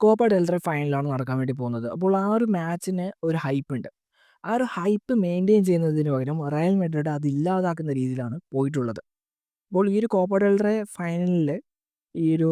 Copa del Rey ഫൈനലാണ് നടക്കാൻ വേണ്ടി പോകുന്നത്. അപ്പോൾ ആ ഒരു മാച്ചിന് ഒരു ഹൈപ്പ് ഉണ്ട് ആ ഒരു ഹൈപ്പ് മെയിന്റെയിൻ ചെയ്യുന്നതിന് പകരം റയൽ മാഡ്രിഡ് അത് ഇല്ലാതാക്കുന്ന രീതിയിലാണ് പോയിട്ടുള്ളത്. അപ്പോൾ ഈ ഒരു കോപ്പ ഡെൽറെ ഫൈനലിൽ ഈ ഒരു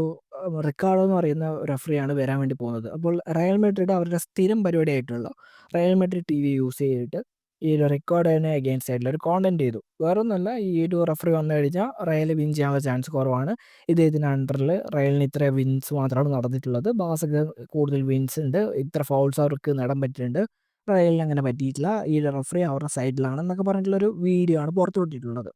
റിക്കാർഡോ എന്ന് പറയുന്ന റഫറിയാണ് വരാൻ വേണ്ടി പോകുന്നത്. അപ്പോൾ റയൽ മാഡ്രിഡ് അവരുടെ സ്ഥിരം പരിപാടിയായിട്ടുള്ള Real Madrid T V use ചെയ്തിട്ട് ഈ ഒരു റിക്കാർഡോനെ അഗെയിൻസ്റ്റ് ആയിട്ടുള്ള ഒരു കോണ്ടന്റ് ചെയ്തു. വേറൊന്നുമല്ല ഈ ഒരു റഫറി വന്നു കഴിഞ്ഞാൽ റയൽ വിൻ ചെയ്യാനുള്ള ചാൻസ് കുറവാണ്. ഇദ്ദേഹത്തിന്റെ അണ്ടറിൽ റയലിന് ഇത്ര വിൻസ് മാത്രമാണ് നടന്നിട്ടുള്ളത്. ബാസക്ക് കൂടുതൽ വിൻസ് ഉണ്ട്. ഇത്ര ഫൗൾസ് അവർക്ക് നേടാൻ പറ്റിയിട്ടുണ്ട്. റയലിന് അങ്ങനെ പറ്റിയിട്ടില്ല. ഈ ഒരു റഫറി അവരുടെ സൈഡിലാണ് എന്നൊക്കെ പറഞ്ഞിട്ടുള്ളൊരു വീഡിയോ ആണ് പുറത്തു വിട്ടിട്ടുള്ളത്.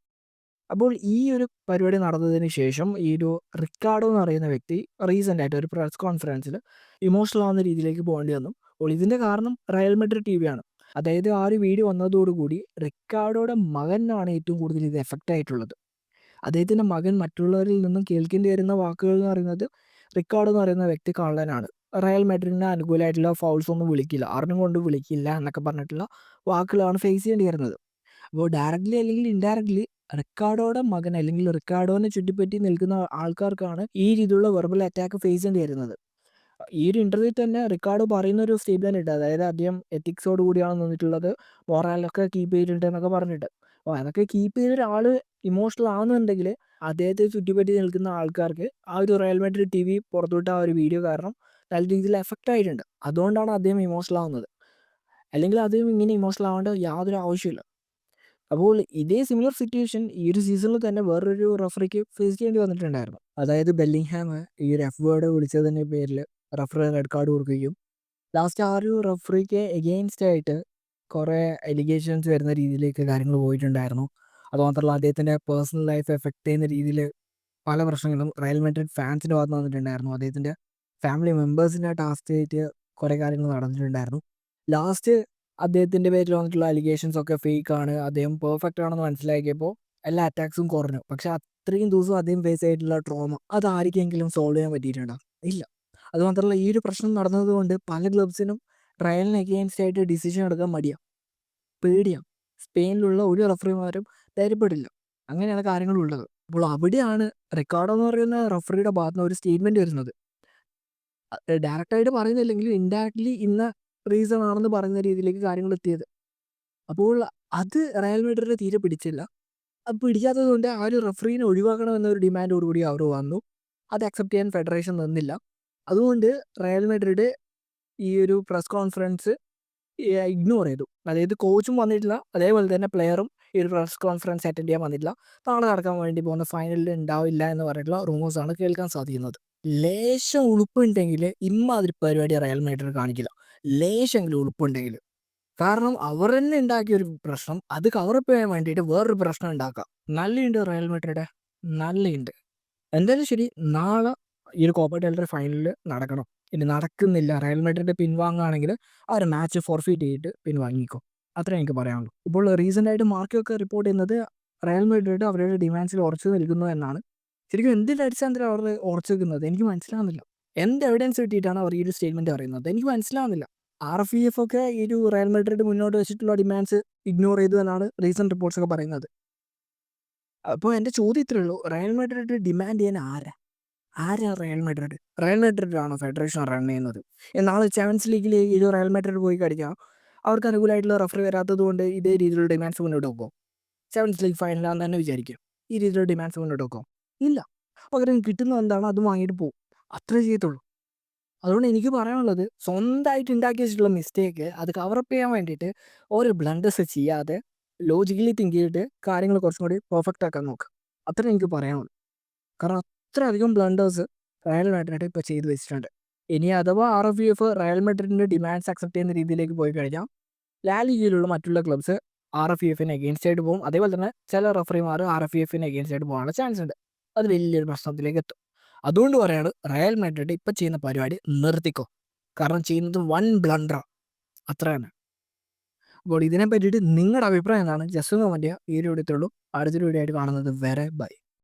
അപ്പോൾ ഈ ഒരു പരിപാടി നടന്നതിന് ശേഷം ഈ ഒരു റിക്കാർഡോ എന്ന് പറയുന്ന വ്യക്തി റീസെന്റ് ആയിട്ട് ഒരു പ്രസ് കോൺഫറൻസിൽ ഇമോഷണൽ ആവുന്ന രീതിയിലേക്ക് പോകേണ്ടി വന്നു. അപ്പോൾ ഇതിന്റെ കാരണം റയൽ മാഡ്രിഡ് ടിവിയാണ്. അതായത് ആ ഒരു വീഡിയോ വന്നതോടുകൂടി റിക്കാർഡോയുടെ മകനാണ് ഏറ്റവും കൂടുതൽ ഇത് എഫക്റ്റ് ആയിട്ടുള്ളത്. അദ്ദേഹത്തിന്റെ മകൻ മറ്റുള്ളവരിൽ നിന്നും കേൾക്കേണ്ടി വരുന്ന വാക്കുകൾ എന്ന് പറയുന്നത് റിക്കാർഡ് എന്ന് പറയുന്ന വ്യക്തി കള്ളനാണ്. റയൽ മാഡ്രിഡിന് അനുകൂലമായിട്ടുള്ള ഫൗൾസ് ഒന്നും വിളിക്കില്ല. അറിഞ്ഞുകൊണ്ട് വിളിക്കില്ല എന്നൊക്കെ പറഞ്ഞിട്ടുള്ള വാക്കുകളാണ് ഫേസ് ചെയ്യേണ്ടി വരുന്നത്. അപ്പോൾ ഡയറക്റ്റ്ലി അല്ലെങ്കിൽ ഇൻഡയറക്റ്റ്ലി റിക്കാർഡോയുടെ മകൻ അല്ലെങ്കിൽ റിക്കാർഡോനെ ചുറ്റിപ്പറ്റി നിൽക്കുന്ന ആൾക്കാർക്കാണ് ഈ രീതിയിലുള്ള വെർബൽ അറ്റാക്ക് ഫേസ് ചെയ്യേണ്ടി വരുന്നത്. ഈ ഒരു ഇന്റർവ്യൂവിൽ തന്നെ റിക്കാർഡോ പറയുന്ന ഒരു സ്റ്റേറ്റ്മെന്റ് ഉണ്ട്. അതായത് അദ്ദേഹം എത്തിക്സോട് കൂടിയാണ് നിന്നിട്ടുള്ളത്. മൊറാലൊക്കെ കീപ്പ് ചെയ്തിട്ടുണ്ട് എന്നൊക്കെ പറഞ്ഞിട്ട്. അപ്പോൾ അതൊക്കെ കീപ്പ് ചെയ്ത ഒരാൾ ഇമോഷണൽ ആവുന്നുണ്ടെങ്കിൽ അദ്ദേഹത്തെ ചുറ്റിപ്പറ്റി നിൽക്കുന്ന ആൾക്കാർക്ക് ആ ഒരു റയൽ ടി വി പുറത്തുവിട്ട ആ ഒരു വീഡിയോ കാരണം നല്ല രീതിയിൽ എഫക്റ്റ് ആയിട്ടുണ്ട്. അതുകൊണ്ടാണ് അദ്ദേഹം ഇമോഷണൽ ആവുന്നത്. അല്ലെങ്കിൽ അദ്ദേഹം ഇങ്ങനെ ഇമോഷണൽ ആവേണ്ട യാതൊരു ആവശ്യമില്ല. അപ്പോൾ ഇതേ സിമിലർ സിറ്റുവേഷൻ ഈ ഒരു സീസണിൽ തന്നെ വേറൊരു റഫറിക്ക് ഫേസ് ചെയ്യേണ്ടി വന്നിട്ടുണ്ടായിരുന്നു. അതായത് ബെല്ലിംഗ്ഹാം ഈ ഒരു എഫ് വേർഡ് വിളിച്ചതിന്റെ പേരിൽ റഫറി റെഡ് കാർഡ് കൊടുക്കുകയും ലാസ്റ്റ് ആ ഒരു റഫറിക്ക് എഗെയിൻസ്റ്റ് ആയിട്ട് കുറേ എലിഗേഷൻസ് വരുന്ന രീതിയിലേക്ക് കാര്യങ്ങൾ പോയിട്ടുണ്ടായിരുന്നു. അതുമാത്രമല്ല അദ്ദേഹത്തിന്റെ പേഴ്സണൽ ലൈഫ് എഫക്റ്റ് ചെയ്യുന്ന രീതിയിൽ പല പ്രശ്നങ്ങളും റയൽ മാഡ്രിഡ് ഫാൻസിന്റെ ഭാഗത്ത് വന്നിട്ടുണ്ടായിരുന്നു. അദ്ദേഹത്തിന്റെ ഫാമിലി മെമ്പേഴ്സിന്റെ ടാസ്ക് ആയിട്ട് കുറേ കാര്യങ്ങൾ നടന്നിട്ടുണ്ടായിരുന്നു. ലാസ്റ്റ് അദ്ദേഹത്തിന്റെ പേരിൽ വന്നിട്ടുള്ള അലിഗേഷൻസ് ഒക്കെ ഫേക്ക് ആണ്. അദ്ദേഹം പെർഫെക്റ്റ് ആണെന്ന് മനസ്സിലാക്കിയപ്പോൾ എല്ലാ അറ്റാക്സും കുറഞ്ഞു. പക്ഷെ അത്രയും ദിവസം അദ്ദേഹം ഫേസ് ചെയ്തിട്ടുള്ള ട്രോമ അത് ആർക്കെങ്കിലും സോൾവ് ചെയ്യാൻ പറ്റിയിട്ടുണ്ടോ? ഇല്ല. അതുമാത്രമല്ല ഈ ഒരു പ്രശ്നം നടന്നതുകൊണ്ട് പല ക്ലബ്സിനും റയലിന് എഗെയിൻസ്റ്റ് ആയിട്ട് ഡിസിഷൻ എടുക്കാൻ മടിയാ. പേടിയാ. സ്പെയിനിലുള്ള ഒരു റഫറിമാരും ധൈര്യപ്പെടില്ല. അങ്ങനെയാണ് കാര്യങ്ങൾ ഉള്ളത്. അപ്പോൾ അവിടെയാണ് റെക്കോർഡോ എന്ന് പറയുന്ന റഫറിയുടെ ഭാഗത്ത് നിന്ന് ഒരു സ്റ്റേറ്റ്മെന്റ് വരുന്നത്. ഡയറക്റ്റായിട്ട് പറയുന്നില്ലെങ്കിലും ഇൻഡയറക്ട്ലി ഇന്ന റീസൺ ആണെന്ന് പറയുന്ന രീതിയിലേക്ക് കാര്യങ്ങൾ എത്തിയത്. അപ്പോൾ അത് റയൽ മാഡ്രിഡിന് തീരെ പിടിച്ചില്ല. അത് പിടിക്കാത്തത് കൊണ്ട് ആ ഒരു റഫറീനെ ഒഴിവാക്കണമെന്നൊരു ഡിമാൻഡോടുകൂടി അവർ വന്നു. അത് അക്സെപ്റ്റ് ചെയ്യാൻ ഫെഡറേഷൻ നിന്നില്ല. അതുകൊണ്ട് റയൽ മെഡ്രിഡ് ഈ ഒരു പ്രസ് കോൺഫറൻസ് ഇഗ്നോർ ചെയ്തു. അതായത് കോച്ചും വന്നിട്ടില്ല. അതേപോലെ തന്നെ പ്ലെയറും ഈ ഒരു പ്രസ് കോൺഫറൻസ് അറ്റൻഡ് ചെയ്യാൻ വന്നിട്ടില്ല. നാളെ നടക്കാൻ വേണ്ടി പോകുന്ന ഫൈനലിൽ ഉണ്ടാവില്ല എന്ന് പറഞ്ഞിട്ടുള്ള റൂമേഴ്സാണ് കേൾക്കാൻ സാധിക്കുന്നത്. ലേശം ഉളുപ്പുണ്ടെങ്കിൽ ഇമ്മാതിരി പരിപാടി റയൽ മെഡ്രിഡ് കാണിക്കില്ല. ലേശമെങ്കിലും ഉളുപ്പുണ്ടെങ്കിൽ. കാരണം അവർ തന്നെ ഉണ്ടാക്കിയ ഒരു പ്രശ്നം അത് കവറപ്പ് ചെയ്യാൻ വേണ്ടിയിട്ട് വേറൊരു പ്രശ്നം ഉണ്ടാക്കാം നല്ലയുണ്ട് റയൽ മെഡ്രിഡ് നല്ലയുണ്ട്. എന്തായാലും ശരി നാളെ ഈ ഒരു കോപ്പ ഡെൽറി ഫൈനലിൽ നടക്കണം. ഇനി നടക്കുന്നില്ല റയൽ മെഡ്രിഡ് പിൻവാങ്ങുകയാണെങ്കിൽ ആ ഒരു മാച്ച് ഫോർഫീറ്റ് ചെയ്തിട്ട് പിൻവാങ്ങിക്കോ. അത്രേ എനിക്ക് പറയാനുള്ളൂ. ഇപ്പോൾ റീസെന്റ് ആയിട്ട് മാർക്കൊക്കെ റിപ്പോർട്ട് ചെയ്യുന്നത് റയൽ മാഡ്രിഡ് അവരുടെ ഡിമാൻഡ്സിൽ ഉറച്ചു നിൽക്കുന്നു എന്നാണ്. ശരിക്കും എന്തിന്റെ അടിസ്ഥാനത്തിൽ അവർ ഉറച്ചു നിൽക്കുന്നത്? എനിക്ക് മനസ്സിലാവുന്നില്ല. എന്ത് എവിഡൻസ് കിട്ടിയിട്ടാണ് അവർ ഈ ഒരു സ്റ്റേറ്റ്മെന്റ് പറയുന്നത്? എനിക്ക് മനസ്സിലാവുന്നില്ല. ആർ എഫ് ഇ എഫ് ഒക്കെ ഈ ഒരു റയൽ മാഡ്രിഡ് മുന്നോട്ട് വെച്ചിട്ടുള്ള ഡിമാൻഡ്സ് ഇഗ്നോർ ചെയ്തു എന്നാണ് റീസെന്റ് റിപ്പോർട്ട്സ് ഒക്കെ പറയുന്നത്. അപ്പോൾ എന്റെ ചോദ്യം ഇത്രയേ ഉള്ളൂ. റയൽ മാഡ്രിഡ് ഡിമാൻഡ് ചെയ്യാൻ ആരാ? ആരാ റയൽ മെഡ്രിഡ് റയൽ മാഡ്രിഡ് ആണോ ഫെഡറേഷൻ റൺ ചെയ്യുന്നത്? എന്നാൽ ചാമ്പ്യൻസ് ലീഗിൽ ഈ റയൽ മെഡ്രിഡ് പോയി കഴിഞ്ഞാൽ അവർക്ക് അനുകൂലമായിട്ടുള്ള റഫറി വരാത്തത് കൊണ്ട് ഇതേ രീതിയിലുള്ള ഡിമാൻഡ്സ് മുന്നോട്ട് വെക്കും ചാമ്പ്യൻസ് ലീഗ് ഫൈനലാന്ന് തന്നെ വിചാരിക്കും ഈ രീതിയിലുള്ള ഡിമാൻഡ്സ് മുന്നോട്ട് വെക്കും ഇല്ല. പകരം കിട്ടുന്നത് എന്താണോ അത് വാങ്ങിയിട്ട് പോകും. അത്രേ ചെയ്യത്തുള്ളൂ. അതുകൊണ്ട് എനിക്ക് പറയാനുള്ളത് സ്വന്തമായിട്ട് ഉണ്ടാക്കി വെച്ചിട്ടുള്ള മിസ്റ്റേക്ക് അത് കവറപ്പ് ചെയ്യാൻ വേണ്ടിയിട്ട് ഓരോ ബ്ലണ്ടേഴ്സ് ചെയ്യാതെ ലോജിക്കലി തിങ്ക് ചെയ്തിട്ട് കാര്യങ്ങൾ കുറച്ചും കൂടി പെർഫെക്റ്റ് ആക്കാൻ നോക്കുക. അത്രേ എനിക്ക് പറയാനുള്ളൂ. കാരണം അത്രയധികം ബ്ലണ്ടേഴ്സ് റയൽ മാഡ്രിഡ് ഇപ്പോൾ ചെയ്തു വെച്ചിട്ടുണ്ട്. ഇനി അഥവാ ആർ എഫ് എഫ് റയൽ മെഡ്രിഡിന്റെ ഡിമാൻഡ്സ് അക്സെപ്റ്റ് ചെയ്യുന്ന രീതിയിലേക്ക് പോയി കഴിഞ്ഞാൽ ലാ ലീഗയിലുള്ള മറ്റുള്ള ക്ലബ്സ് ആർ എഫ് എഫിന് എഗെയിൻസ്റ്റ് ആയിട്ട് പോകും. അതേപോലെ തന്നെ ചില റഫറിമാർ ആർ എഫ് എഫിന് എഗെയിൻസ്റ്റ് ആയിട്ട് പോകാനുള്ള ചാൻസ് ഉണ്ട്. അത് വലിയൊരു പ്രശ്നത്തിലേക്ക് എത്തും. അതുകൊണ്ട് പറയാണ് റയൽ മെഡ്രിഡ് ഇപ്പം ചെയ്യുന്ന പരിപാടി നിർത്തിക്കോ. കാരണം ചെയ്യുന്നത് വൺ ബ്ലണ്ടർ അത്ര തന്നെ. അപ്പോൾ ഇതിനെ പറ്റിയിട്ട് നിങ്ങളുടെ അഭിപ്രായം എന്താണ്? ജസ്റ്റ് വണ്ടിയ. ഈ ഒരു വീഡിയോ. അടുത്തൊരു വീഡിയോ ആയിട്ട് കാണുന്നത് വരെ ബൈ.